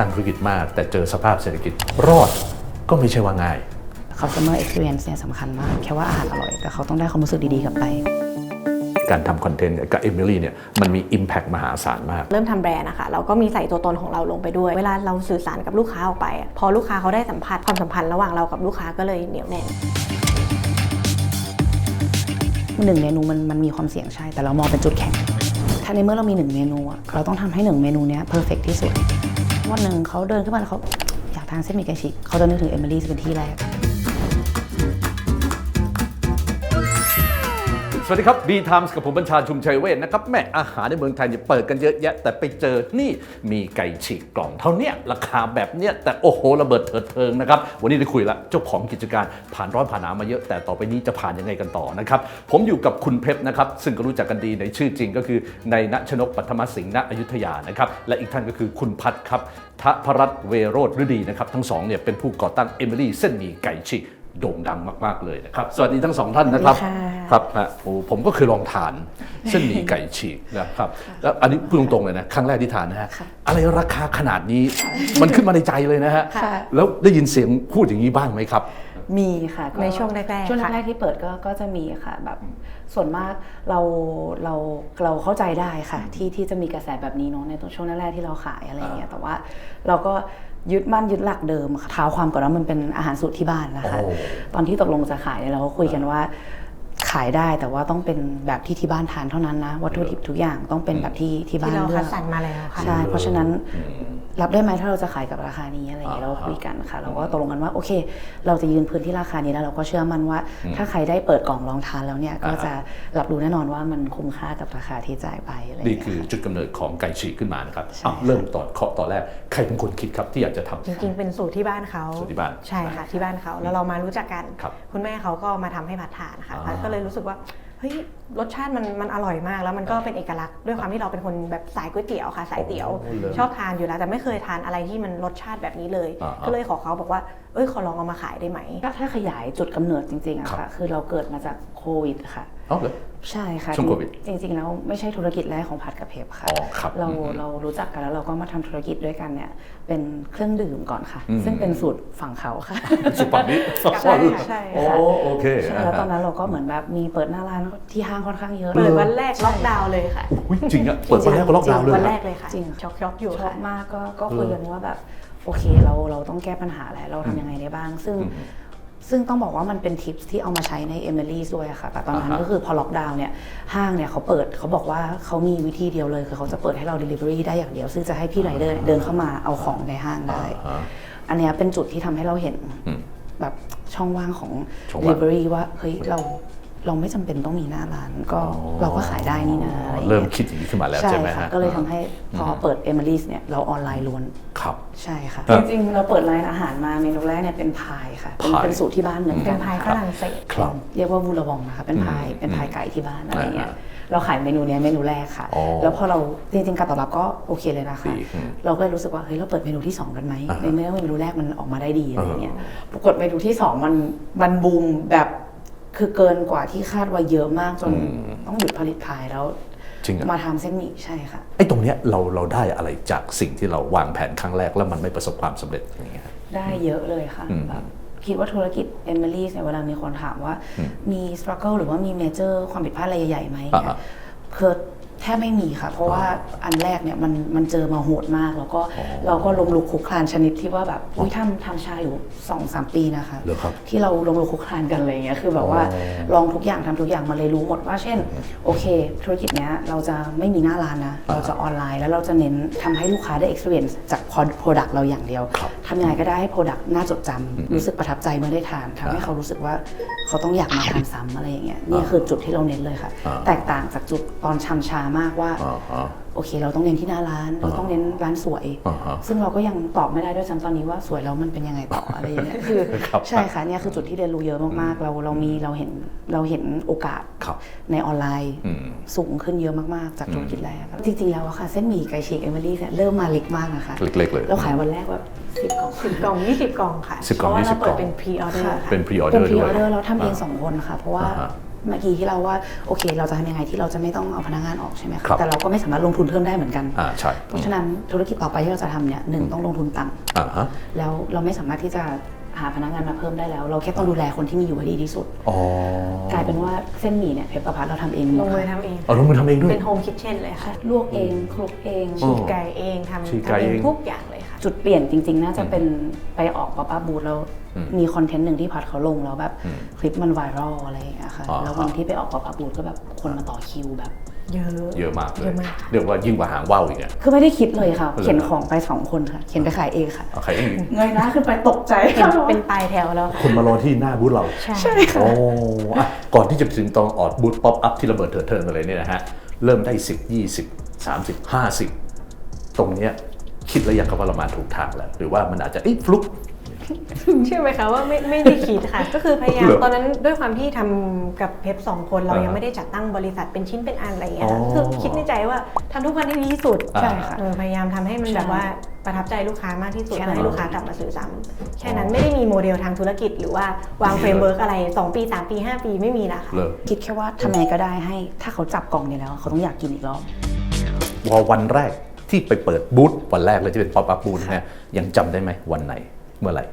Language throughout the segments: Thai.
ตั้งธุรกิจมาก แต่เจอสภาพเศรษฐกิจรอดก็ไม่ใช่ว่าง่าย customer experience เนี่ยสำคัญมาก แค่ว่าอาหารอร่อย แต่เขาต้องได้ความรู้สึกดีๆกลับไป การทำคอนเทนต์กับเอมิลี่เนี่ยมันมี Impact มหาศาลมาก เริ่มทำแบรนด์นะคะเราก็มีใส่ตัวตนของเราลงไปด้วย เวลาเราสื่อสารกับลูกค้าออกไปอะพอลูกค้าเขาได้สัมผัสความสัมพันธ์ระหว่างเรากับลูกค้าก็เลยเหนียวแน่นหนึ่งเมนูมันมันมีความเสี่ยงใช่ แต่เรามองเป็นจุดแข็ง ถ้าในเมื่อเรามีหนึ่งเมนูอะเราต้องทำให้หนึ่งเมนูเนี้ยเพอร์เฟกที่สุด วันหนึ่งเขาเดินขึ้นมาแล้วเขาอยากทานเส้นหมี่ไก่ฉีกเขาจะนึกถึงเอมิลี่เป็นที่แรก สวัสดีครับ B Times กับผมบัญชาชุมชัยเวทนะครับแม่อาหารในเมืองไทยเนี่ยเปิดกันเยอะแยะ แต่ไปเจอนี่มีไก่ฉีกกล่องเท่าเนี้ยราคาแบบเนี้ยแต่โอ้โหระเบิดเถิดเทิงนะครับวันนี้ได้คุยละเจ้าของกิจการผ่านร้อนผ่านหนาวมาเยอะแต่ต่อไปนี้จะผ่านยังไงกันต่อนะครับผมอยู่กับคุณเพชรนะครับซึ่งก็รู้จักกันดีในชื่อจริงก็คือในณชนกปัทมสิงห์ณอยุธยานะครับและอีกท่านก็คือคุณพัฒนครับทพรัตน์เวโรธฤดีนะครับทั้งสองเนี่ยเป็นผู้ก่อตั้งเอมิลี่เส้นหมี่ไก่ฉีก โด่งดังมาก ๆ เลยนะครับ สวัสดีทั้งสองท่านนะครับสวัสดีค่ะครับฮะโอ้ผมก็เคยลองทานเส้นหมี่ไก่ฉีกนะครับ แล้วอันนี้พูดตรงๆเลยนะ ครั้งแรกที่ทานนะฮะ อะไรราคาขนาดนี้ มันขึ้นมาในใจเลยนะฮะค่ะแล้วได้ยินเสียงพูดอย่างนี้บ้างไหมครับ มีค่ะก็ในช่วงแรกๆช่วงค่ะแรกๆที่เปิดก็ก็จะมีค่ะแบบส่วนมากเราเราเราเข้าใจได้ค่ะ ที่ที่จะมีกระแสแบบนี้เนาะในตอนช่วงแรกๆที่เราขายอะไรอย่างเงี้ยแต่ว่าเราก็ ยึดมั่นยึดหลักเดิมค่ะเท้าความก่อนว่ามันเป็นอาหารสูตรที่บ้านนะคะ โอ้ ตอนที่ตกลงจะขายเนี่ยเราก็คุยกันว่าขายได้แต่ว่าต้องเป็นแบบที่ที่บ้านทานเท่านั้นนะวัตถุดิบทุกอย่างต้องเป็นแบบที่ที่บ้าที่นเราเลืคัอดกสรรมาแล้วค่ะ ใช่เพราะฉะนั้น รับได้ไหมถ้าเราจะขายกับราคานี้อะไรอย่างเงี้ยอ่าเราคุยกันค่ะ เราก็ตกลงกันว่าโอเค เราจะยืนพื้นที่ราคานี้แล้วเราก็เชื่อมั่นว่า ถ้าใครได้เปิดกล่องลองทานแล้วเนี่ยก็อ่าฮะจะรับรู้แน่นอนว่ามันคุ้มค่ากับราคาที่จ่ายไปอะไรอย่างนี่เงี้ยคือค่ะจุดกำเนิดของไก่ฉีกขึ้นมานะครับใช่อ้าวเริ่มตอนเคาะตอนแรกใครเป็นคนคิดครับที่อยากจะทำจริงๆเป็นสูตรที่บ้านเขาสูตรที่บ้านใช่ค่ะที่บ้านเขาแล้วเรามารู้จักกันครับคุณแม่เขาก็มาทำให้ผัดทานค่ะอ่าพัดก็เลยรู้สึกว่า เฮ้ยรสชาติมันมันอร่อยมากแล้วมันก็เป็นเอกลักษณ์ด้วยความที่เราเป็นคนแบบสายก๋วยเตี๋ยวค่ะสายเตี๋ยวโอ้เลยชอบทานอยู่แล้ว แต่ไม่เคยทานอะไรที่มันรสชาติแบบนี้เลยอ่าก็เลยขอเขาบอกว่าเอ้ยขอลองเอามาขายได้ไหมก็ถ้าขยายจุดกำเนิดจริงๆอะครัค่ะบคือเราเกิดมาจากโควิดค่ะ เอ้าเลย ใช่ค่ะช่วงโควิดจริงๆแล้วไม่ใช่ธุรกิจแรกของพัดกับเพปค่ะ อ๋อครับเราอืมเรารู้จักกันแล้วเราก็มาทำธุรกิจด้วยกันเนี่ยเป็นเครื่องดื่มก่อนค่ะ อืม ซึ่งเป็นสูตรฝั่งเขาค่ะ สุปันนี้ใช่ค่ะใช่โอ้ค่ะโอเคใช่แล้วตอนนั้นเราก็เหมือนแบบมีเปิดหน้าร้านที่ห้างค่อนข้างเยอะเปิดวันแรกล็อกดาวน์เลยค่ะอุ๊ยจริงอะเปิดวันแรกก็ล็อกดาวน์เลยวันเหรแรอกเลยค่ะจริงช็อกช็อกๆอยู่ชอค่ะ บมากก็ก็คุยกันว่าแบบโอเคเราเราต้องแก้ปัญหาแหละเราทำยังไงได้บ้าง ซึ่งอืม ซึ่งต้องบอกว่ามันเป็นทิปที่เอามาใช้ในเอมิลี่ด้วยอะค่ะแต่ตอนนั้นอ่าฮะ ก็คือพอล็อกดาวน์เนี่ยห้างเนี่ยเขาเปิดเขาบอกว่าเขามีวิธีเดียวเลย คือเขาจะเปิดให้เรา Delivery ได้อย่างเดียว ซึ่งจะให้พี่ไรเดอร์เดินเข้ามาเอาของในห้างได้ อ่าฮะ อันเนี้ยเป็นจุดที่ทำให้เราเห็นอืมแบบช่องว่างของ ช่องว่าง delivery ว่าเฮ้ยเรา เราไม่จำเป็นต้องมีหน้าร้านก็เราก็ขายได้นี่นะอะไรอย่างเริ่มเงี้ยคิดอย่างนี้ขึ้นมาแล้วใช่ใช่ไหมค่ะฮะก็เลยทำให้พอเปิด e m i l y เนี่ยเราออนไลน์ล้วน ครับ ใช่ค่ะครัจบริงๆ เราเปิดร้านอาหารมาเมนูแรกเนี่ยเป็นพายค่ะเป็นพาย เป็นสูตรที่บ้านเหมือนเป็กันนพายฝค่ะรั่งเศส ครับ เรียกว่าบูระวองนะคะเป็นพายอืมเป็นพายไก่ที่บ้านอะไรเงี้ยอ่าเราขายเมนูเนี้ยเมนูแรกค่ะ อ๋อแล้วพอเราจริงๆการตอบรับก็โอเคเลยนะคะ ดีอืมเราก็เลยรู้สึกว่าเฮ้ยเราเปิดเมนูที่สองกันไหมอ่าในเมื่อเมนูแรกมันออกมาได้ดีอะไรเงี้ยอ่ปรากฏเมนูที่สองมันมันบูมแบบ คือเกินกว่าที่คาดไว้เยอะมากจนอืมต้องหยุดผลิตพายแล้วจริงอะมาทำเส้นหมี่ใช่ค่ะไอ้ตรงเนี้ยเราเราได้อะไรจากสิ่งที่เราวางแผนครั้งแรกแล้วมันไม่ประสบความสำเร็จอย่างเงี้ยได้เยอะเลยค่ะอืมแบบคิดว่าธุรกิจเอมิลี่เนี่ยเวลามีคนถามว่าอืมมีส t รั g เกิลหรือว่ามีเมเจอร์ความผิดพลาดอะไรใหญ่ๆไหมอ่าเนี่ยฮะคือ แทบไม่มีค่ะ เพราะว่าอันแรกเนี่ยมันมันเจอมาโหดมาก แล้วก็อ๋อเราก็ลงลุกคลุกคลานชนิดที่ว่าแบบอุ้ยทำทำชาอยู่สองสามปีนะคะเหรอครับ ที่เราลงลุกคลุกคลานกันอะไรเงี้ยคือแบบว่าอ๋อลองทุกอย่างทำทุกอย่างมาเลยรู้หมดว่าเช่น โอเค ธุรกิจเนี้ยเราจะไม่มีหน้าร้านนะ เราจะออนไลน์แล้วเราจะเน้นทำให้ลูกค้าได้ experience จาก product เราอย่างเดียวครับ ทำยังไงก็ได้ให้ Product น่าจดจำรู้สึกประทับใจเมื่อได้ทานทำให้เขารู้สึกว่าเขาต้องอยากมาทานซ้ำอะไรอย่างเงี้ยนี่คือจุดที่เราเน้นเลยค่ะ อ่า แตกต่างจากจุดตอนชำชามากว่าอ่าฮะโอเค เราต้องเน้นที่หน้าร้าน เราต้องเน้นร้านสวย อ่าฮะซึ่งเราก็ยังตอบไม่ได้ด้วยซ้ำตอนนี้ว่าสวยแล้วมันเป็นยังไงต่อ อะไรอย่างเงี้ยคือครับใช่ค่ะเนี่ยคือจุดที่เรียนรู้เยอะมากๆ เราเรามีเราเห็นเราเห็นโอกาสครับ ในออนไลน์ อืม สูงขึ้นเยอะมากๆ จากธุรกิจแรกจริงๆแล้วอะค่ะ เส้นหมี่ไก่ฉีกเอมิลี่เนี่ยเริ่มมาเล็กมากนะคะ เล็กๆเลย เราขายวันแรกแบบ สิบกล่องสิบกล่องยี่สิบกล่องค่ะสิบกล่องเพราะว่ายี่สิเราบกล่เปิองดเป็นพรีออเดอร์ค่ะค่ะเป็นพรีออเดเป็อนร์พรีด้อวยอเดอร์เราทำเองสองคนค่ะ เพราะว่าอ่าฮะเมื่อกี้ที่เราว่าโอเค เราจะทำยังไงที่เราจะไม่ต้องเอาพนักงานออกใช่ไหมครับคะแต่เราก็ไม่สามารถลงทุนเพิ่มได้เหมือนกัน อ่าใช่เพราะฉะนั้นธุรกิจต่อไปที่เราจะทำเนี่ยหนึ่งต้องลงทุนต่ำอ่าฮะแล้วเราไม่สามารถที่จะหาพนักงานมาเพิ่มได้แล้ว เราแค่ต้องดูแลคนที่มีอยู่ให้ดีที่สุด อ๋อกลายเป็นว่าเส้นหมี่เนี่ยเพชรประพัฒน์เราทำเองหมลดงมือค่ะทำเอง เอาลงมือทำเองด้วย เป็นโฮมคิทเช่นเลยค่ะลวกเองคลุกเองอ๋อฉีกไก่เองทำฉีกไก่ทำเองเองทุกอย่างเลยค่ะ จุดเปลี่ยนจริง ๆ น่าจะเป็นไปออกป๊อปอัพบูธแล้วอืมมีคอนเทนต์หนึ่งที่พัดเขาลงแล้วแบบอืมคลิปมันไวรัลอะไรอย่างเงี้ยค่ะอ่าแล้ววันที่ไปออกป๊อปอัพบูธก็แบบคนมาต่อคิวแบบเยอะเยอะมากเลเยยอะมากค่ะเรียกว่ายิ่งกว่าหางว่าวอีกอะคือไม่ได้คิดเลยค่ะเหรอเขียนของไปสองคนค่ะ เขียนไปขายเองค่ะเอาใครอีกเงยหน้าขึ้นไปตกใจเป็นค่ะเป็นปลายแถวแล้วค่ะคนมารอที่หน้าบูธเรา ใช่ใช่ค่ะโอ้อะก่อนที่จะถึงตอนออดบูธป๊อปอัพที่ระเบิดเถิดเทิงอะไรเนี่ยนะฮะ เริ่มได้10 20 30 50ตรงเนี้ย คิดแล้วยังครับว่าเรามาถูกทางแล้ว หรือว่ามันอาจจะเอ๊ะฟลุกเชื่อไหมคะว่าไม่ไม่ได้คิดค่ะ ก็คือพยายามเหรอตอนนั้นด้วยความที่ทำกับเพปสองคนเราอ่ายัยังไม่ได้จัดตั้งบริษัทเป็นชิ้นเป็นอันอะไรอย่างเงี้ยอ๋อคือคิดในใจว่าทำทุกวันให้ดีที่สุดอ่าใช่ค่ะเออพยายามทำให้มันใช่แบบว่าประทับใจลูกค้ามากที่สุดแค่เพื่นั้อนให้ลูกค้ากลับมาซื้อซ้ำแค่นั้นไม่ได้มีโมเดลทางธุรกิจ หรือว่าวางเฟรมเวิร์กอะไร 2 ปี 3 ปี 5 ปีไม่มีนะคะเลยคิดแค่ว่าทำยังไงก็ได้ให้ ถ้าเขาจับกล่องนี้แล้ว เขาต้องอยากกินอีกรอบพอวันแรก ที่ไปเปิดบูธวันแรกเลยที่เป็นป๊อปอัพบูธเนี่ยยังจำได้ไหมวันไหนเมื่อไหร่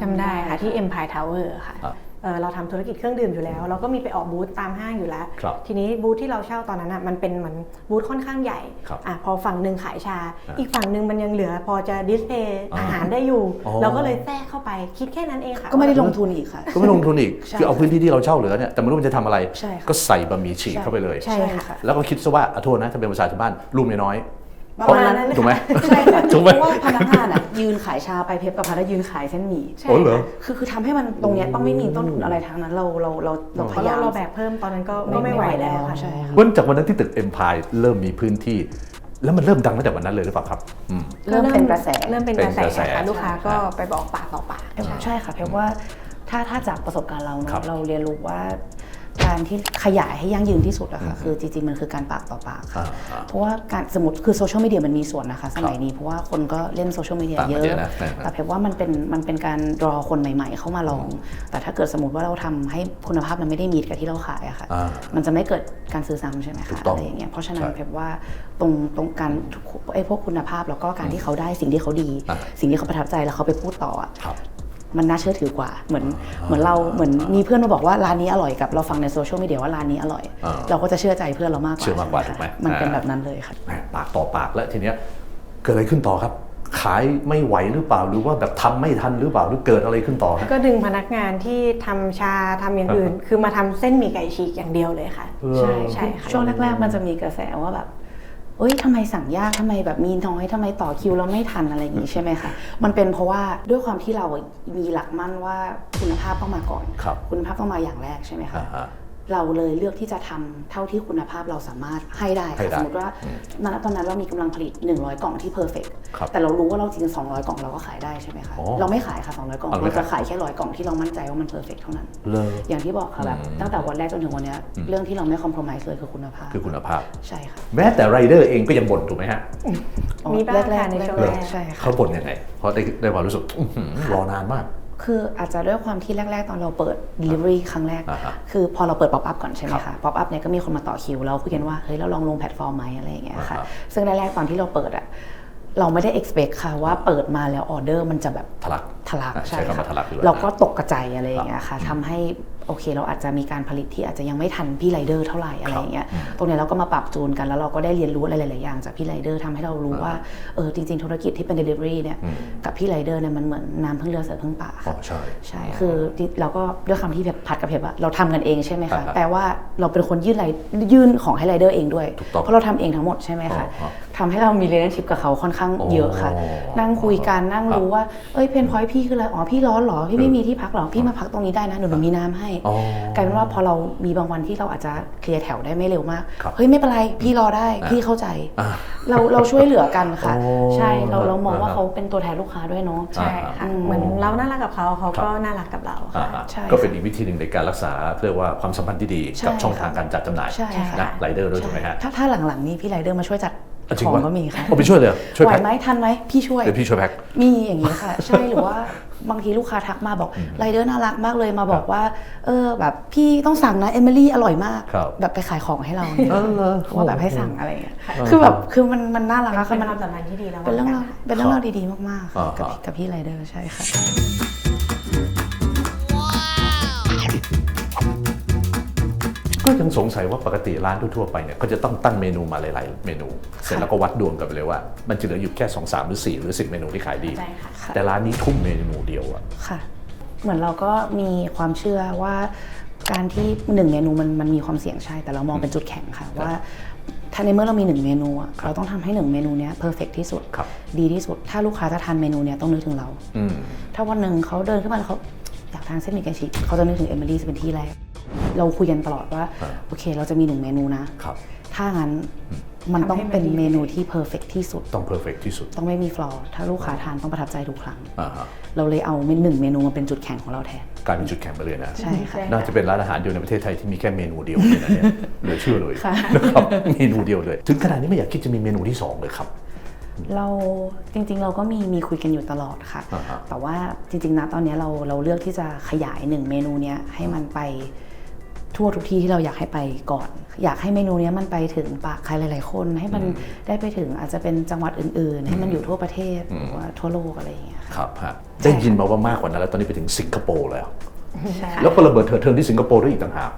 จำได้ค่ะ ที่ Empire Tower ค่ะอะเออเราทำธุรกิจเครื่องดื่มอยู่แล้ว เราก็มีไปออกบูธตามห้างอยู่แล้วครับทีนี้บูธที่เราเช่าตอนนั้นอะมันเป็นเหมือนบูธค่อนข้างใหญ่ครับอะพอฝั่งหนึ่งขายชาอะอีกฝั่งหนึ่งมันยังเหลือ พอจะดิสเพย์อ่าอาหารได้อยู่อ๋อเราก็เลยแทรกเข้าไปคิดแค่นั้นเองค่ะ ก็ไม่ได้ลงทุนอีกค่ะ ก็ไม่ลงทุนอีกใช่คือเอาพื้นที่ที่เราเช่าเหลือเนี่ยแต่ไม่รู้มันจะทำอะไรใช่ค่ะก็ใส่บะหมี่ฉีกใช่เข้าไปเลย ใช่ค่ะ แล้วก็คิดซะว่าอะโทษนะถ้าเป็นภาษาชาวบ้านรูมน้อย ประมาณนั้นถูกไหมใช่ค่ะถูกไหมเพราะว่าพนักงานอะยืนขายชาไปเพชรประพัฒน์แล้วยืนขายเส้นหมี่ใช่โอ้เหรอคือคือทำให้มันตรงเนี้ยต้องไม่มีต้นทุนอะไรทางนั้นเราเราเราเราเพพราะยายาเรามเราแบกเพิ่มตอนนั้นก็ไม่ก็ไม่ไหวไม่ไหวแล้วแล้วค่ะใช่ค่ะวันจากวันนั้นที่ตึกเอ็มพายเริ่มมีพื้นที่ แล้วมันเริ่มดังตั้งแต่วันนั้นเลยหรือเปล่าครับอืมเริ่มเป็นกระแสเริ่มเป็นเป็นกระแสกระแสค่ะลูกค้าก็ไปบอกปากต่อปากใช่ค่ะเพราะว่าถ้าถ้าจากประสบการณ์เราครัเนาะบเราเรียนรู้ว่า การที่ขยายให้ยั่งยืนที่สุดอะค่ะคือจริงๆ มันคือการปากต่อปากค่ะอ่าอ่าเพราะว่าการสมมติคือโซเชียลมีเดียมันมีส่วนนะคะ สมัยนี้เพราะว่าคนก็เล่นโซเชียลมีเดียต่างเยประอะเทศนะอ่าแต่เพราะว่ามันเป็นมันเป็นการรอคนใหม่ๆ เข้ามาลอง แต่ถ้าเกิดสมมติว่าเราทำให้คุณภาพมันไม่ได้มีกับที่เราขายอะค่ะอ่ามันจะไม่เกิดการซื้อซ้ำใช่ไหมถูคะกต้องอะไรอย่างเงี้ยเพราะฉะนั้นใช่เพบว่าตรงตรงการไอ้พวกคุณภาพแล้วก็การที่เขาได้สิ่งที่เขาดีอ่าสิ่งที่เขาประทับใจแล้วเขาไปพูดต่ออะครับ มันน่าเชื่อถือกว่า เหมือนเหมือนเราเหมือนมีเพื่อนมาบอกว่าร้านนี้อร่อยกับเราฟังในโซเชียลมีเดียว่าร้านนี้อร่อย อ่า เราก็จะเชื่อใจเพื่อนเรามากกว่าเชื่อมากกว่าใช่ถูกไหมคะมันเป็นอ่าแบบนั้นเลยค่ะ แหมปากต่อปากแล้วทีเนี้ยเกิดอะไรขึ้นต่อครับ ขายไม่ไหวหรือเปล่าหรือว่าแบบทำไม่ทันหรือเปล่าหรือเกิดอะไรขึ้นต่อฮะก็ดึงพนักงานที่ทำชาทำอย่างอื่น คือมาทำเส้นหมี่ไก่ฉีกอย่างเดียวเลยค่ะใช่ใช่ค่ะ ช่วงแรกๆ มันจะมีกระแสว่าแบบ เอ้ยทำไมสั่งยากทำไมแบบมีน้อยทำไมต่อคิวแล้วไม่ทันอะไรอย่างนี้ใช่ไหมคะมันเป็นเพราะว่าด้วยความที่เรามีหลักมั่นว่าคุณภาพต้องมาก่อนครับคุณภาพต้องมาอย่างแรกใช่ไหมคะอ่าฮะเราเลยเลือกที่จะทำเท่าที่คุณภาพเราสามารถให้ได้ให้ค่ะได้สมมติว่าณตอนนั้นเรามีกำลังผลิต 100 กล่องที่เพอร์เฟก ครับแต่เรารู้ว่าเราจริงๆ200 กล่องเราก็ขายได้ใช่ไหมคะ อ๋อเราไม่ขายค่ะ 200 กล่อง เอาไม่เราจะขายขายแค่ร้อยกล่องที่เรามั่นใจว่ามันเพอร์เฟกเท่านั้น เลย อย่างที่บอกค่ะแบบอืมตั้งแต่วันแรกจนถึงวันเนี้ยเรื่องที่เราไม่คอม p r o m i s e เลยคือคุณภาพคือคุณภาพ ใช่ค่ะแม้แต่ไรเดอร์เองก็ยังบ่นถูกไหมฮะอ๋อมีบ้างแรกค่ะๆในช่วงแรแรกกๆใช่ค่ะ เขาบ่นยังไง เพราะได้ได้ความรู้สึกอื้อหือรอนานมาก คืออาจจะด้วยความที่แรก ๆ ตอนเราเปิด delivery ครั้งแรก อ่าฮะคือพอเราเปิด pop up ก่อนใช่ไหมครัคะบ pop up เนี่ยก็มีคนมาต่อคิวเราคุยกันว่าเฮ้ยเราลองลงแพลตฟอร์มไหมอะไรอย่างเงี้ยอ่าค่ะฮะซึ่งแรกๆตอนที่เราเปิดอะ เราไม่ได้ expect ค่ะว่าเปิดมาแล้วออเดอร์มันจะแบบทะลักทะลักอะใช่ใช้คำค่ะว่าทะลักดีกว่าเราก็ตกกระจายอะไรอย่างเงี้ยค่ะทำให้โอเค เราอาจจะมีการผลิตที่อาจจะยังไม่ทันพี่ไรเดอร์เท่าไหร่อะไรอย่างเงี้ยตรงเนี้ยเราก็มาปรับจูนกันแล้วเราก็ได้เรียนรู้อะไรหลาย ๆ อย่างจากพี่ไรเดอร์ทำให้เรารู้ว่าเออจริง ๆ ธุรกิจที่เป็น delivery เนี่ยอืมกับพี่ไรเดอร์เนี่ยมันเหมือนน้ำพึ่งเรือเสือพึ่งป่าอ๋อค่ะใช่ใช่คือที่เราก็ด้วยคำที่แบบพัดกับเพบอะเราทำกันเองใช่ไหมอ่าคะฮะแปลว่าเราเป็นคนยื่นไรยื่นของให้ไรเดอร์เองด้วยถูกต้องเพราะเราทำเองทั้งหมดใช่ไหมคะอ๋อ ทำให้เรามี relationship กับเขาค่อนข้างเยอะค่ะอ๋อนั่งคุยกันนั่งครับรู้ว่าเอ้ยเพนพอยพี่คืออะไรอ๋อพี่ร้อนเหรอพี่ไม่มีที่พักเหรอพี่มาพักตรงนี้ได้นะหนูหนูมีน้ำให้อ๋อกลายเป็นว่าพอเรามีบางวันที่เราอาจจะเคลียร์แถวได้ไม่เร็วมากครับเฮ้ยไม่เป็นไรพี่รอได้พี่เข้าใจอ่าเราเราช่วยเหลือกันค่ะโอ้ใช่เราเรามองว่าอ่าฮะเขาเป็นตัวแทนลูกค้าด้วยเนาะใช่ค่ะอืมเหมือนเราน่ารักกับเขาเขาครับก็น่ารักกับเราอ่าค่ะฮะใช่ก็เป็นอีกวิธีหนึ่งในการรักษาเรียกว่าความสัมพันธ์ที่ดีใช่กับช่องค่ะทางการจัดจำหน่ายใช่ค่ะนะไรเดอร์ด้วยถูกไหมฮะถ้าถ้าหลังๆนี่พี่ไรเดอร์มาช่วยจัดอะ จริงของปะก็มีค่ะเอาไปช่วยเลยเหรอช่วยไหวแพ็คไหมทันไหมพี่ช่วย เดี๋ยวพี่ช่วยแพ็ค มีอย่างนี้ค่ะ ใช่หรือว่าบางทีลูกค้าทักมาบอกไรเดอร์น่ารักมากเลยมาบอกว่า เออแบบพี่ต้องสั่งนะเอมิลี่อร่อยมาก ครับ แบบไปขายของให้เราเนี่ยเออเหรอว่าแบบให้สั่งอะไรอย่างเงี้ยเออคือแบบคือมันมันน่ารักเป็นอะคือมันความสัมพันธ์ที่ดีแล้วเป็นเรื่องกัรานวค่ะเป็นเรื่องราวดีๆมากๆอ่าค่ะกับฮะ กับพี่ไรเดอร์ใช่ค่ะ ก็ยังสงสัยว่าปกติร้านทั่วๆไปเนี่ยก็จะต้องตั้งเมนูมาหลายๆ เมนู เสร็จแล้วก็วัดดวงกันไปเลยว่า มันจะเหลืออยู่แค่2 3หรือ 4 หรือ 10 เมนูที่ขายดี ใช่ค่ะค่ะ แต่ร้านนี้ทุ่มเมนูเดียวอะค่ะ เหมือนเราก็มีความเชื่อว่าการที่หนึ่งเมนูมันมันมีความเสี่ยงใช่ แต่เรามองเป็นจุดแข็งค่ะว่า ถ้าในเมื่อเรามีหนึ่งเมนูอะเราต้องทำให้หนึ่งเมนูเนี้ยเพอร์เฟกที่สุด ครับ ดีที่สุด ถ้าลูกค้าจะทานเมนูเนี้ยต้องนึกถึงเรา อืม ถ้าวันหนึ่งเขาเดินขึ้นมาแล้วเขาอยาก ทานเส้นหมี่แกงฉีกเขาจะนึกถึงเอมิลี่จะเป็นที่แรก เราคุยกันตลอดว่าอ่าโอเค เราจะมีหนึ่งเมนูนะครับถ้างั้นมันต้องเป็นเมนูที่เพอร์เฟกที่สุด ต้องเพอร์เฟกที่สุด ต้องไม่มีฟลอร์ถ้าลูกค้าทานต้องประทับใจทุกครั้งอ่าฮะเราเลยเอาหนึ่งเมนูมาเป็นจุดแข็งของเราแทน กลายเป็นจุดแข็งไปเลยนะ ใช่ค่ะ น่าจะเป็นร้านอาหารเดียวในประเทศไทยที่มีแค่เมนูเดียวเลยนะเนี่ยเหลือเชื่อเลยค่ะนะครับ เมนูเดียวเลย ถึงขนาดนี้ไม่อยากคิดจะมีเมนูที่สองเลยครับ เราจริงๆ เราก็มีมีคุยกันอยู่ตลอดค่ะ อ่าฮะ แต่ว่าจริงๆนะตอนนี้เราเราเลือกที่จะขยายหนึ่งเมนูเนี้ยให้มันไปทั่วทุกที่ที่เราอยากให้ไปก่อน อยากให้เมนูเนี้ยมันไปถึงปากใครหลาย ๆ คน ให้มันได้ไปถึงอาจจะเป็นจังหวัดอื่น ๆ ให้มันอยู่ทั่วประเทศหรือว่าทั่วโลกอะไรอย่างเงี้ยค่ะครับฮะได้ยินมาว่ามากกว่านั้นแล้วตอนนี้ไปถึงสิงคโปร์แล้ว ใช่ แล้วก็ระเบิดเถิดเทิงที่สิงคโปร์ด้วยอีกต่างหาก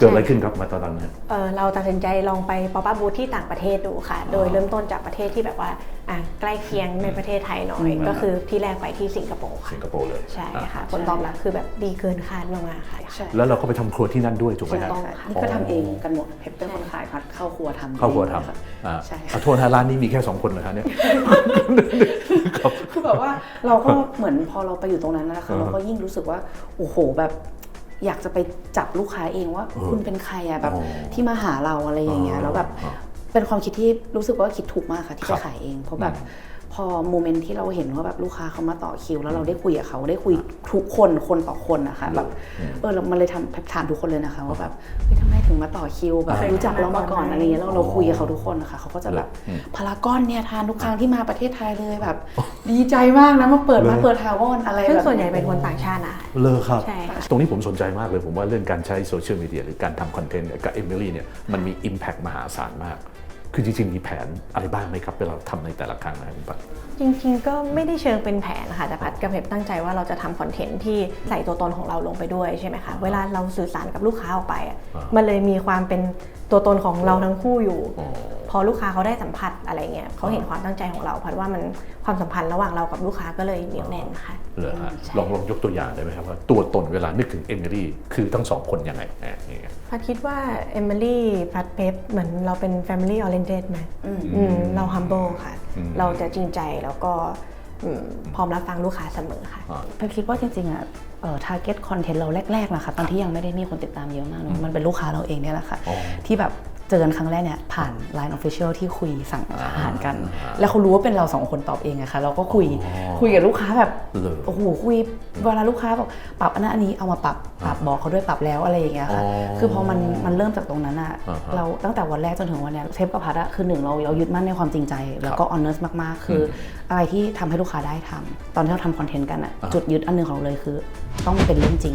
เกิดอะไรขึ้นครับมาตอนนั้นเนี่ยเออเราตัดสินใจลองไปป๊อปอัพบูธที่ต่างประเทศดูค่ะ โดยเริ่มต้นจากประเทศที่แบบว่าอะใกล้เคียงในประเทศไทยหน่อยอืมก็คือที่แรกไปที่สิงคโปร์ค่ะ สิงคโปร์เลยใช่อ่ค่ะ ผลตอบรับคือแบบดีเกินคาดมากๆค่ะ ใช่แล้วเราก็ไปทำครัวที่นั่นด้วยถูกไหมถูกฮะ ต้องค่ะนี่ก็ทำเองกันหมดเพปเตอร์คนขายพัดเข้าครัวทำเข้าครัวทค่ะำอ่าใช่ขค่ะอโทษนะร้านนี้มีแค่สองคนเหรอคะเนี่ย คือแบบว่าเราก็เหมือนพอเราไปอยู่ตรงนั้นนะคะอ่าเราก็ยิ่งรู้สึกว่าโอ้โหแบบ อยากจะไปจับลูกค้าเองว่าเออคุณเป็นใครอะแบบอ๋อที่มาหาเราอะไรอย่างเงี้ยอ๋อแล้วแบบอ๋อเป็นความคิดที่รู้สึกว่าคิดถูกมากค่ะที่ครัจะบขายเอง เพราะแบบ พอโมเมนต์ที่เราเห็นว่าแบบลูกค้าเขามาต่อคิว แล้วเราได้คุยกับเขาได้คุยทุกคนคนต่อคนนะคะแบบเออเรามันเลยทำถามทุกคนเลยนะคะว่าแบบเฮ้ยทำไมถึงมาต่อคิวแบบเคยรู้จักเรามาก่อนอะไรเงี้ยแล้วเราคุยกับเขาทุกคนนะคะเขาก็จะแบบอืมพารากอนเนี่ยทานทุกครั้งที่มาประเทศไทยเลยแบบ ดีใจมากนะมาเปิดมาเลยเปิดทาวอนอะไรซึ่งแบบส่วนใหญ่เป็นคนต่างชาตินะคะเลอครับใช่ค่ะตรงนี้ผมสนใจมากเลยผมว่าเรื่องการใช้โซเชียลมีเดียหรือการทำคอนเทนต์เนี่ยกับเอมิลี่เนี่ยมันมี Impact มหาศาลมาก คือจริงๆมีแผนอะไรบ้างไหมครับเวลาทำในแต่ละครั้งนะครับคุณปัด จริงๆ ก็ไม่ได้เชิงเป็นแผนนะคะแต่พัดกับเพบตั้งใจว่าเราจะทำคอนเทนต์ที่ใส่ตัวตนของเราลงไปด้วยใช่ไหมคะ เวลาเราสื่อสารกับลูกค้าออกไปอะอ่ามั มันเลยมีความเป็นตัวตนของเราทั้งคู่อยู่ อ๋อ พอลูกค้าเขาได้สัมผัสอะไรเงี้ยเขาเห็นความตั้งใจของเราพัดว่ามันความสัมพันธ์ระหว่างเรากับลูกค้าก็เลยเหนียวแน่นค่ะเลยฮะลองลองยกตัวอย่างได้ไหมครับว่าตัวตนเวลานึกถึงเอมิลี่คือทั้งสองคนยังไงแหมอย่างเงี้ยพัดคิดว่าเอมิลี่พัดเพปเหมือนเราเป็น Family Oriented ไหมอืมอืมเรา humble ค่ะอืมเราจะจริงใจแล้วก็อืมพร้อมรับฟังลูกค้าเสมอค่ะอ่าเพคิดว่าจริงๆอะเอ่อ target content เราแรกๆนะคะตอนที่ยังไม่ได้มีคนติดตามเยอะมากเนอะมันเป็นลูกค้าเราเองเนี่ยแหละค่ะอ๋อที่แบบ เจอกันครั้งแรกเนี่ยผ่าน Line Official ที่คุยสั่งอาหารกันอ่าแล้วเขารู้ว่าเป็นเราสองคนตอบเองอะค่ะเราก็คุยอ๋อคุยกับลูกค้าแบบเลยโอ้โหคุยเวลาลูกค้าบอกปรับอันนั้นอันนี้เอามาปรับปรับบอกเขาด้วยปรับแล้วอะไรอย่างเงี้ยค่ะอ๋อคือพอมันมันเริ่มจากตรงนั้นอะอ่าฮะเราตั้งแต่วันแรกจนถึงวันเนี้ยเทปกับพัดอะคือหนึ่งเราเรายึดมั่นในความจริงใจ แล้วก็ honest มากๆ คือออะไรที่ทำให้ลูกค้าได้ทำตอนที่เราทำคอนเทนต์กันอะอ่าจุดยึดอันหนึงของเราเลยคือ ต้องเป็นเรื่องจริง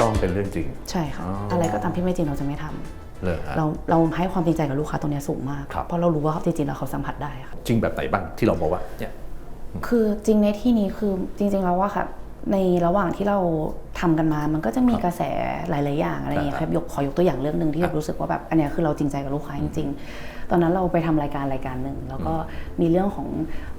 ต้องเป็นเรื่องจริง ใช่ค่ะอ๋อออะไรก็ตามที่ไม่จริงเราจะไม่ทำ เลยฮะ เราเราให้ความจริงใจกับลูกค้าตรงเนี้ยสูงมาก ครับ เพราะเรารู้ว่าจริงๆแล้วเขาสัมผัสได้ค่ะ จริงแบบไหนบ้างที่เราบอกว่าเนี่ยคือจริงในที่นี้คือจริงๆแล้วว่าค่ะ ในระหว่างที่เราทำกันมา มันก็จะมีกระแสหลายๆอย่างอะไรอย่างเงี้ยครับยกขอยกตัวอย่างเรื่องหนึ่งที่ครับรู้สึกว่าแบบอันเนี้ยคือเราจริงใจกับลูกค้าจริง ๆ ตอนนั้นเราไปทำรายการรายการหนึ่งแล้วก็มีเรื่องของ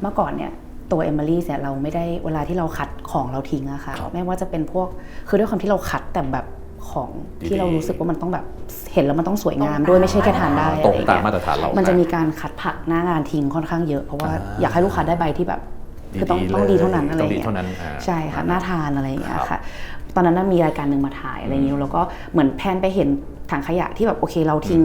เมื่อก่อนเนี่ยตัวเอมิลี่เนี่ยเราไม่ได้เวลาที่เราคัดของเราทิ้งอะค่ะครับไม่ว่าจะเป็นพวกคือด้วยความที่เราคัดแต่แบบ ของที่ดีๆเรารู้สึกว่ามันต้องแบบเห็นแล้วมันต้องสวยงามด้วยไม่ใช่แค่ทานได้ตรงอะไรอย่ตามเยมาตรฐานเรา มันจะอ่มีการคัดผักหน้างานทิ้งค่อนข้างเยอะเพราะว่าอ่าอยากให้ลูกค้าได้ใบที่แบบคือต้องดีๆต้องดีเลยเท่านั้นอะไรอต้อย่างงดีเงี้ยเท่านั้นอ่าใช่ค่ะน่าทานอะไรอย่างเงี้ยครัค่ะบตอนนั้นน่ะมีรายการหนึ่งมาถ่ายอะไรอย่างเงี้ยแล้วก็เหมือนแพนไปเห็น ถังขยะที่แบบโอเคเราทิ้ง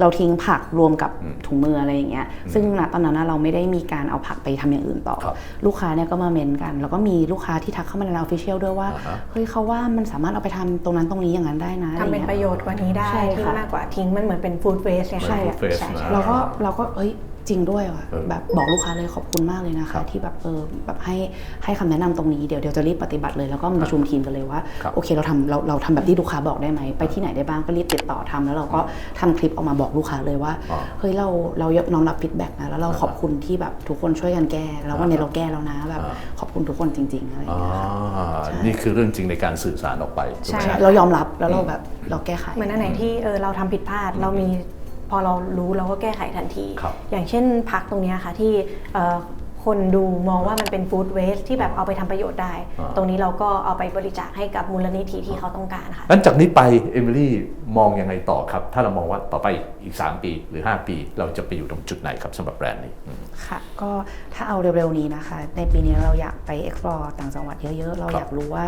เราทิ้งผักรวมกับอืมถุงมืออะไรอย่างเงี้ยซึ่งณตอนนั้นน่ะเราไม่ได้มีการเอาผักไปทำอย่างอื่นต่อครับลูกค้าเนี่ยก็มาเมนกัน แล้วก็มีลูกค้าที่ทักเข้ามาในออฟฟิเชียลด้วยว่าอ่าฮะเฮ้ยเขาว่ามันสามารถเอาไปทำตรงนั้นตรงนี้อย่างนั้นได้นะอะทำไรเป็นเงี้ยประโยชน์กว่านี้ได้ใช่ทิ้งค่ะมากกว่าทิ้งมันเหมือนเป็นฟู้ดเวสเนี่ยใช่ค่ะ food waste ใช่นะใช่เราก็เราก็เอ้ย จริงด้วยว่ะเออแบบบอกลูกค้าเลยขอบคุณมากเลยนะครัคะบที่แบบเออแบบให้ให้คำแนะนำตรงนี้เดี๋ยวเดี๋ยวจะรีบปฏิบัติเลยแล้วก็มาประชุมทีมกันเลยว่าครับโอเคเราทำเราเราทำแบบที่ลูกค้าบอกได้ไหมไปที่ไหนได้บ้างก็รีบติดต่อทำแล้วเราก็ทำคลิปออกมาบอกลูกค้าเลยว่าอ๋อเฮ้ยเราเราน้อมรับฟีดแบ็กนะแล้วเราอ่าขอบคุณที่แบบทุกคนช่วยกันแก้แล้ววันนี้อ่าเราแก้แล้วนะแบบอ่าขอบคุณทุกคนจริงๆอะไรอย่างอ่าเงี้ยค่ะนี่คือเรื่องจริงในการสื่อสารออกไปถูกไหมใช่ฮะเรายอมรับแล้วเราแบบเราแก้ไขเหมือนอันไหนที่เออเราทำผิดพลาดเรามี พอเรารู้เราก็แก้ไขทันทีครับอย่างเช่นพักตรงเนี้ยค่ะที่เอ่อ คนดูมองว่ามันเป็นฟู้ดเวสที่แบบเอาไปทำประโยชน์ได้อ่าตรงนี้เราก็เอาไปบริจาคให้กับมูลนิธิที่เขาต้องการค่ะหลังจากนี้ไปเอมิลี่มองยังไงต่อครับ ถ้าเรามองว่าต่อไปอีก 3 ปีหรือ 5 ปี เราจะไปอยู่ตรงจุดไหนครับสำหรับแบรนด์นี้อืมค่ะ ก็ถ้าเอาเร็วๆนี้นะคะ ในปีนี้เราอยากไป explore ต่างจังหวัดเยอะๆ เราครับอยากรู้ว่า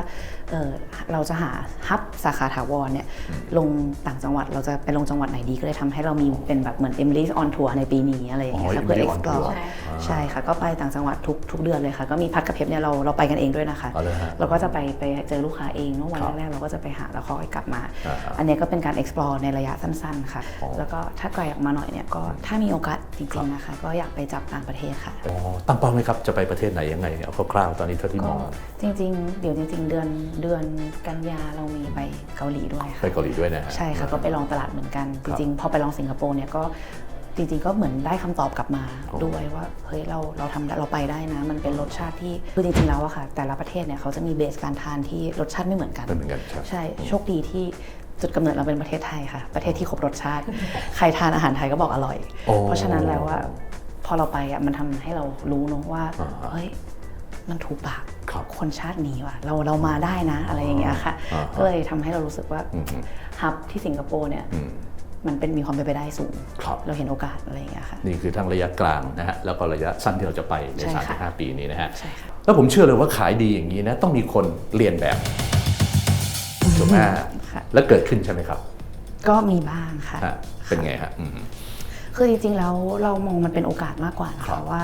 เออเราจะหาฮับสาขาถาวรเนี่ยลงต่างจังหวัดเราจะไปลงจังหวัดไหนดีก็เลยทำให้เรามีเป็นแบบเหมือน Emily on tour ในปีนี้อะไรอย่างเงี้ยอ๋อค่ะเพื่อ Emily on explore tour ใช่ใช่ค่ะก็ไปต่างจังหวัดทุกทุกเดือนเลยค่ะ ก็มีพัดกับเพชรเนี่ยเราเราไปกันเองด้วยนะคะเอาเลยฮะ เราก็จะไปไปเจอลูกค้าเองเนอะวันครับแรกๆเราก็จะไปหาแล้วค่อยกลับมา อ่าฮะอันเนี้ยก็เป็นการ explore ในระยะสั้นๆค่ะ อ๋อ แล้วก็ถ้าไกลออกมาหน่อยเนี่ยก็ถ้ามีโอกาสจริงๆนะคะ ก็อยากไปจับต่างประเทศค่ะ อ๋อตั้งเป้าไหมครับ จะไปประเทศไหนยังไงเอาคร่าวๆตอนนี้เท่าที่มก็องจริงๆ เดี๋ยวจริง ๆ เดือนเดือนกันยาเรามีไปเกาหลีด้วยไปค่ะเกาหลีด้วยนะฮะ ใช่ค่ะก็ไปลองตลาดเหมือนกันคจรับริงๆ พอไปลองสิงคโปร์เนี่ยก็ จริงๆก็เหมือนได้คำตอบกลับมาโอ้ด้วยว่าเฮ้ยเราเราทำได้เราไปได้นะ มันเป็นรสชาติที่คือจริงๆแล้วอะค่ะ แต่ละประเทศเนี่ยเขาจะมีเบสการทานที่รสชาติไม่เหมือนกันไม่เหมือนกันครับใช่โชคดีที่จุดกำเนิดเราเป็นประเทศไทยค่ะ ประเทศที่ครบรสชาติ ใครทานอาหารไทยก็บอกอร่อยโอ้เพราะฉะนั้นแล้วว่าพอเราไปอะมันทำให้เรารู้เนอะว่าอ่าฮะเฮ้ยมันถูกปากครับคนชาตินี้ว่ะเราเรามาได้นะอะไรอย่างเงี้ยค่ะอ่าฮะก็เลยทำให้เรารู้สึกว่าอืมฮับที่สิงคโปร์เนี่ยอื มมันเป็นมีความเป็นไปได้สูงครับเราเห็นโอกาสอะไรอย่างเงี้ยค่ะ นี่คือทั้งระยะกลางนะฮะแล้วก็ระยะสั้นที่เราจะไปในใช่สามค่ะห้าปีนี้นะฮะใช่ค่ะแล้วผมเชื่อเลยว่าขายดีอย่างนี้นะต้องมีคนเรียนแบบถูกไหมค่ะแล้วเกิดขึ้นใช่ไหมครับ ก็มีบ้างค่ะฮะเป็นไงฮะอืมคือจริงๆแล้วเรามองมันเป็นโอกาสมากกว่านะครัคะบว่า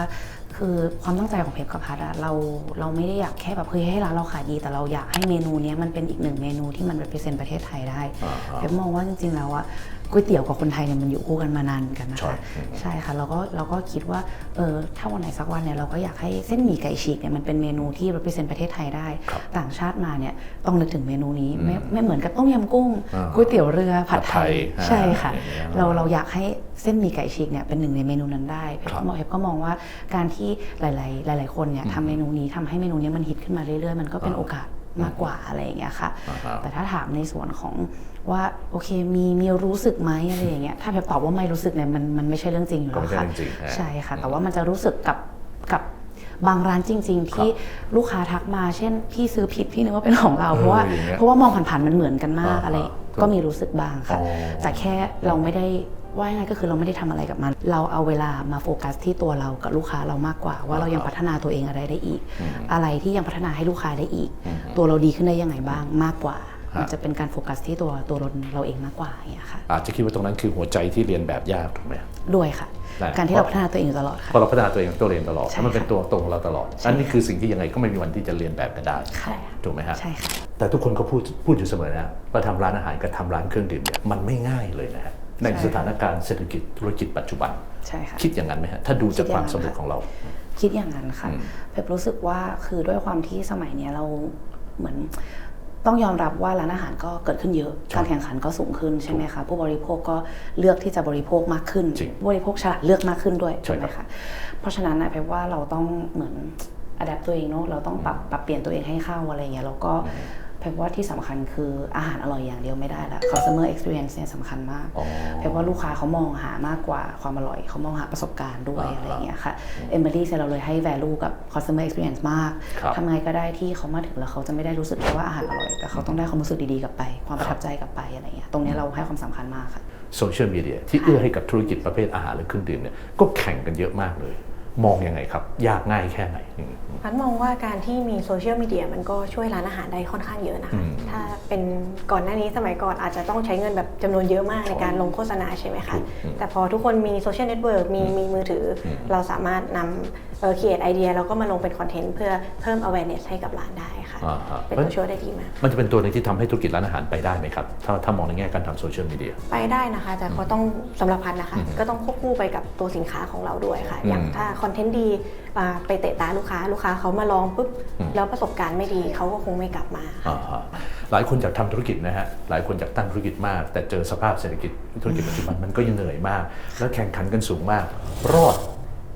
คือความตั้งใจของเพปกับพัดอะเราเราไม่ได้อยากแค่แบบเฮ้ยให้ร้านเราขายดี แต่เราอยากให้เมนูเนี้ยมันเป็นอีกหนึ่งเมนูที่มัน represent ประเทศไทยได้อ่าฮะเพปมองว่าจริงๆแล้วอะ ก๋วยเตี๋ยวกับคนไทยเนี่ยมันอยู่คู่กันมานานเหมือนกันนะใช่คะใช่ค่ะเราก็เราก็คิดว่าเออถ้าวันไหนสักวันเนี่ยเราก็อยากให้เส้นหมี่ไก่ฉีกเนี่ยมันเป็นเมนูที่ represent ประเทศไทยได้ครับต่างชาติมาเนี่ยต้องนึกถึงเมนูนี้อืมไม่ไม่เหมือนกับต้มยำกุ้งอ่าก๋วยเตี๋ยวเรือผัดไทยผัดไทยใช่ค่ะอ่าอย่างเงี้ยเราเราอยากให้เส้นหมี่ไก่ฉีกเนี่ยเป็นหนึ่งในเมนูนั้นได้เพครับชรมองเพชรก็มองว่าการที่หลาย ๆ หลาย ๆ คนเนี่ยทำเมนูนี้ทำให้เมนูนี้มันฮิตขึ้นมาเรื่อย ๆ มันก็เป็นอ่าโอกาสมากกว่าอะไรอย่างเงี้ยค่ะอ่าฮะแต่ถ้าถามในส่วนของ ว่าโอเคมีมีรู้สึกไหมอะไรอย่างเงี้ยถ้าเพชรตอบว่าไม่รู้สึกเนี่ยมันมันไม่ใช่เรื่องจริงอยู่ก็แล้วไม่ใช่ค่ะ เรื่องจริงฮะ ใช่ค่ะ แต่ว่ามันจะรู้สึกกับกับบางร้านจริง ๆ ที่ลูกค้าทักมา เช่น พี่ซื้อผิดพี่นึกว่าเป็นของเราเออเพราะว่าอย่างเงี้ยเพราะว่ามองผ่านๆมันเหมือนกันมากอ่าอะไรอ่าก็มีรู้สึกบ้างค่ะ อ๋อ แต่แค่เราไม่ได้ว่ายังไงก็คือเราไม่ได้ทำอะไรกับมัน เราเอาเวลามาโฟกัสที่ตัวเรากับลูกค้าเรามากกว่า ว่าเรายังพัฒนาตัวเองอะไรได้อีก อะไรที่ยังพัฒนาให้ลูกค้าได้อีก ตัวเราดีขึ้นได้ยังไงบ้างมากกว่า มันจะเป็นการโฟกัสที่ตัวตัวเราเองมากกว่าอย่างเงี้ยค่ะอาจจะคิดว่าตรงนั้นคือหัวใจที่เรียนแบบยากถูกไหมด้วยค่ะได้การที่เราพัฒนาตัวเองอยู่ตลอดค่ะเพราะเราพัฒนาตัวเองตัวเรียนตลอดใช่แล้วมันเป็นค่ะตัวตรงของเราตลอดใช่อันนี้คือสิ่งที่ยังไงก็ไม่มีวันที่จะเรียนแบบกันได้ค่ะถูกไหมฮะใช่ค่ะแต่ทุกคนก็พูดพูดอยู่เสมอนะว่าทำร้านอาหารกับทำร้านเครื่องดื่มเนี่ยมันไม่ง่ายเลยนะฮะในใช่สถานการณ์เศรษฐกิจธุรกิจปัจจุบันใช่ค่ะคิดอย่างนั้นไหมฮะถ้าดูจากคิดอคย่างวามนั้นสำเร็จค่ะของเรา คิดอย่างนั้นค่ะอืมเพบรู้สึกว่าคือด้วยความที่สมัยเนี้ยเราเหมือน ต้องยอมรับว่าร้านอาหารก็เกิดขึ้นเยอะใช่การแข่งขันก็สูงขึ้นใช่ไหมคะผู้บริโภคก็เลือกที่จะบริโภคมากขึ้นจริงผู้บริโภคฉลาดเลือกมากขึ้นด้วยใช่ใช่ไหมครัคะบเพราะฉะนั้นนะเพบว่าเราต้องเหมือนอัดแอปตัวเองเนาะเราต้องปรับปรับเปลี่ยนตัวเองให้เข้าอะไรเงี้ยแล้วก็ เพบว่าที่สำคัญคืออาหารอร่อยอย่างเดียวไม่ได้ละ customer experience เนี่ยสำคัญมากอ๋อเพราะว่าลูกค้าเขามองหามากกว่าความอร่อยเขามองหาประสบการณ์ด้วยอ่าอะไรอย่างเงี้ยค่ะเอมเบอรี่เราเลยให้ value กับ customer experience มากครับทำไงก็ได้ที่เขามาถึงแล้วเขาจะไม่ได้รู้สึกแค่ว่าอาหารอร่อย แต่เขาต้องได้ความรู้สึกดีๆกลับไป ความประทับใจกลับไปอะไรเงี้ยตรงเนี้ยเราให้ความสำคัญมากค่ะโซเชียลมีเดียที่เอื้อให้กับธุรกิจประเภทอาหารและเครื่องดื่มเนี่ยก็แข่งกันเยอะมากเลย มองยังไงครับ ยากง่ายแค่ไหนอืมพันมองว่าการที่มีโซเชียลมีเดียมันก็ช่วยร้านอาหารได้ค่อนข้างเยอะนะอืคะมถ้าเป็นก่อนหน้านี้สมัยก่อนอาจจะต้องใช้เงินแบบจำนวนเยอะมากในการลงโฆษณาใช่ไหมคะถูกอืมแต่พอทุกคนมีโซเชียลเน็ตเวิร์กมีมีมือถืออมเราสามารถน เออ create ไอเดียแล้วก็มาลงเป็นคอนเทนต์เพื่อเพิ่ม awareness ให้กับร้านได้ค่ะ อ่าฮะ เป็นตัวช่วยได้ดีมาก มันจะเป็นตัวหนึงที่ทำให้ธุรกิจร้านอาหารไปได้ไหมครับ ถ้าถ้ามองในแง่การทำโซเชียลมีเดีย ไปได้นะคะ แต่เขาต้องสำหรับพันนะคะ ก็ต้องควบคู่ไปกับตัวสินค้าของเราด้วยค่ะ อย่างอืมถ้าคอนเทนต์ดีอ่าไปเตะตาลูกค้าลูกค้าเขามาลองปุ๊บอืม แล้วประสบการณ์ไม่ดีเขาก็คงไม่กลับมาค่ะอ่าฮะหลายคนอยากทำธุรกิจนะฮะ หลายคนอยากตั้งธุรกิจมาก แต่เจอสภาพเศรษฐกิจธุรกิจปัจจุบันมันก็ยังเหนื่อยมาก แล้วแข่งขันกันสูงมาก รอด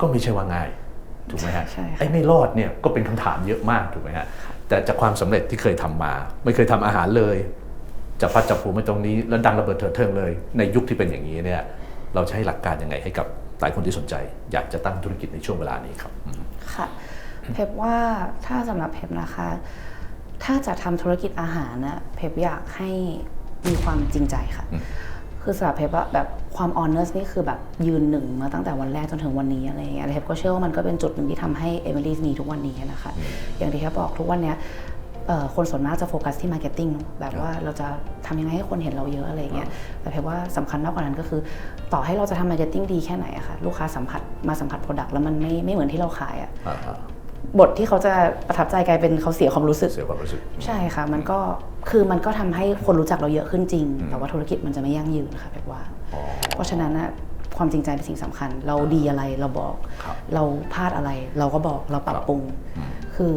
ก็ไม่ใช่ว่าง่าย ถูกไหมฮะใช่ค่ะไอ้ไม่รอดเนี่ยก็เป็นคำถามเยอะมากถูกไหมฮะแต่จากความสำเร็จที่เคยทำมา ไม่เคยทำอาหารเลยจะพัดจับผูไม่ตรงนี้แล้วดังระเบิดเถิดเทิงเลย ในยุคที่เป็นอย่างนี้เนี่ยเราจะให้หลักการยังไงให้กับหลายคนที่สนใจ อยากจะตั้งธุรกิจในช่วงเวลานี้ครับอืมค่ะเพบว่าถ้าสำหรับเพบนะคะ ถ้าจะทำธุรกิจอาหารนะเพบอยากให้มีความจริงใจค่ะอืม คือสำหรับเพบว่าแบบความ honest นี่คือแบบยืนหนึ่งมาตั้งแต่วันแรกจนถึงวันนี้อะไรอย่างเงี้ยแล้วเพบก็เชื่อว่ามันก็เป็นจุดหนึ่งที่ทำให้เอมิลี่มีทุกวันนี้นะคะ อย่างที่แคบบอกทุกวันเนี้ยเอ่อคนส่วนมากจะโฟกัสที่มาร์เก็ตติ้งแบบว่าเราจะทำยังไงให้คนเห็นเราเยอะอะไรอย่างเงี้ยแต่เพบว่าสำคัญมากกว่านั้นก็คือ ต่อให้เราจะทำมาร์เก็ตติ้งดีแค่ไหนอะค่ะลูกค้าสัมผัสมาสัมผัสโปรดักต์แล้วมันไม่ไม่เหมือนที่เราขายอะอ่าฮะบทที่เขาจะประทับใจกลายเป็นเขาเสียความรู้สึกเสียความรู้สึก ใช่ค่ะ มันก็ คือมันก็ทำให้คนรู้จักเราเยอะขึ้นจริง แต่ว่าธุรกิจมันจะไม่ยั่งยืนค่ะแบบว่าอ๋อเพราะฉะนั้นนะความจริงใจเป็นสิ่งสำคัญ เราดีอะไรเราบอกครับเราพลาดอะไร เราก็บอกเราปรับครับปรุงอืมคือ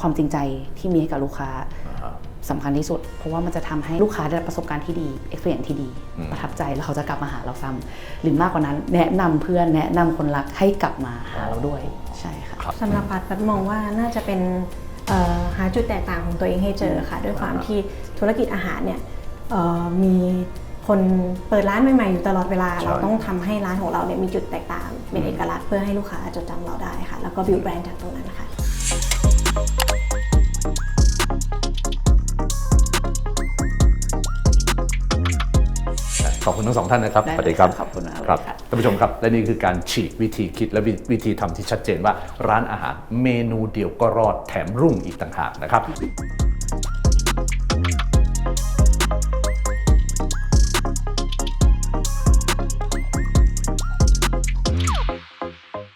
ความจริงใจที่มีให้กับลูกค้าอ่าฮะสำคัญที่สุด เพราะว่ามันจะทำให้ลูกค้าได้รับประสบการณ์ที่ดี experience ที่ดีอืมประทับใจแล้วเขาจะกลับมาหาเราซ้ำหรือมากกว่านั้น แนะนำเพื่อนแนะนำคนรักให้กลับมาหาเราด้วยใช่ค่ะครับสำหรับปัดปัดมองว่าน่าจะเป็นเอ่อ หาจุดแตกต่างของตัวเองให้เจอค่ะ ด้วยความที่ธุรกิจอาหารเนี่ยเอ่อมีคนเปิดร้านใหม่ๆอยู่ตลอดเวลาใช่เราต้องทำให้ร้านของเราเนี่ยมีจุดแตกต่างเป็นเอกลักษณ์เพื่อให้ลูกค้าจดจำเราได้ค่ะ แล้วก็บิวแบรนด์จากตรงนั้นนะคะ ขอบคุณทั้งสองท่านนะครับได้สวัสดีครับขอบคุณมากครับค่ะท่านผู้ชมครับ และนี่คือการฉีกวิธีคิดและวิวิธีทำที่ชัดเจนว่าร้านอาหารเมนูเดียวก็รอดแถมรุ่งอีกต่างหากนะครับ